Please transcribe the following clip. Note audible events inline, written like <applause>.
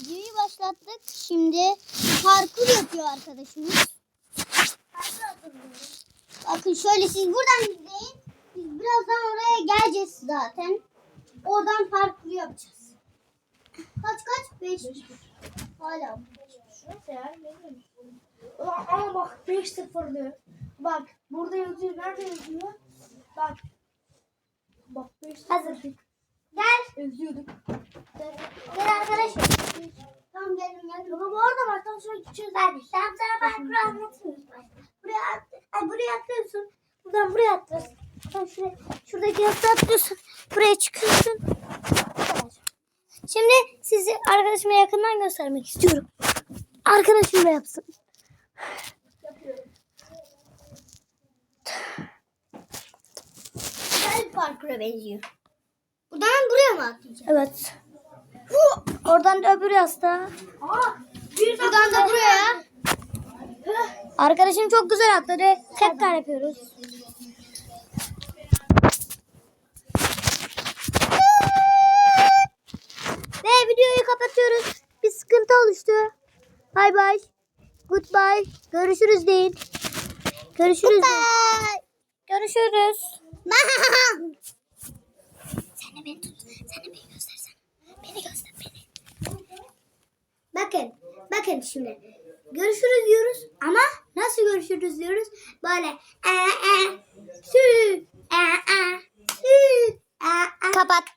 Videoyu başlattık. Şimdi parkur yapıyor arkadaşımız. Bakın şöyle siz buradan izleyin. Biz birazdan oraya geleceğiz zaten. Oradan parkur yapacağız. Kaç kaç? 5 Hala. Ama bak 5-0'lı. Bak burada yazıyor. Nerede yazıyor? Bak. Bak 5 Hazır. Gel. Yazıyorduk. Gel arkadaşım. Baba bu arada tam şöyle gideceğiz. Hadi sen sana parkuru anlatayım. Buraya, ay, buraya atlıyorsun. Buradan buraya atlıyorsun. Sonra şuraya, şuradaki yastığa atlıyorsun. Buraya çıkıyorsun. Şimdi sizi arkadaşıma yakından göstermek istiyorum. Arkadaşım da yapsın. Yapıyorum. Güzel bir parkura benziyor. Buradan buraya mı atlayacağız? Evet. Oradan da öbür yastığa. Buradan da buraya. Arkadaşım çok güzel atladı. Tekrar yapıyoruz. Ve videoyu kapatıyoruz. Bir sıkıntı oluştu. Bye bye. Goodbye. Görüşürüz deyin. Görüşürüz. deyin. Görüşürüz. <laughs> Sen de beni tut. Sen de beni göstersen. Beni göster beni. Bakın. Bakın şimdi. Görüşürüz diyoruz ama nasıl görüşürüz diyoruz? Böyle e e sü e e sü e e. Kapattı.